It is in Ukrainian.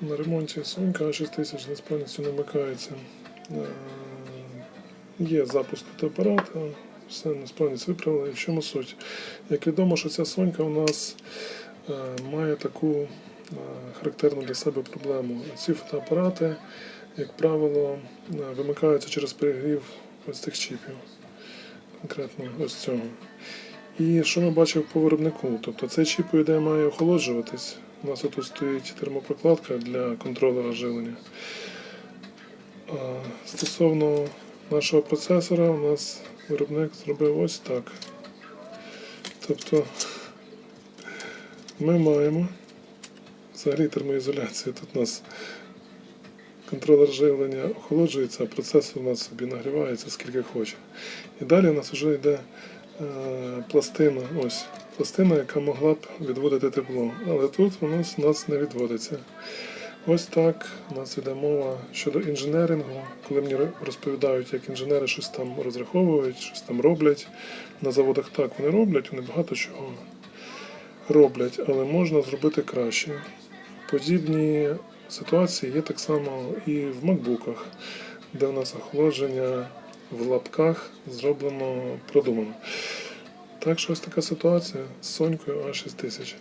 на ремонті Сонька А6000 несправністю не вмикається. Е, Є запуск фотоапарата, все несправність виправили. І в чому суть? Як відомо, що ця Сонька у нас е, має таку е, характерну для себе проблему. Ці фотоапарати, як правило, вимикаються через перегрів ось цих чіпів, конкретно ось цього. І що ми бачимо по виробнику? Тобто цей чіп, по має охолоджуватись. У нас тут стоїть термопрокладка для контролера живлення. Стосовно нашого процесора, у нас виробник зробив ось так. Тобто ми маємо взагалі термоізоляція. Тут у нас контролер живлення охолоджується, а процесор у нас собі нагрівається скільки хоче. І далі у нас вже йде пластина, ось пластина, яка могла б відводити тепло. Але тут воно у нас не відводиться. Ось так у нас йде мова щодо інженерингу, коли мені розповідають, як інженери щось там розраховують, щось там роблять. На заводах так вони роблять, вони багато чого роблять, але можна зробити краще. Подібні ситуації є так само і в макбуках, де у нас охолодження в лапках зроблено продумано. Так що ось така ситуація з Сонькою А6000.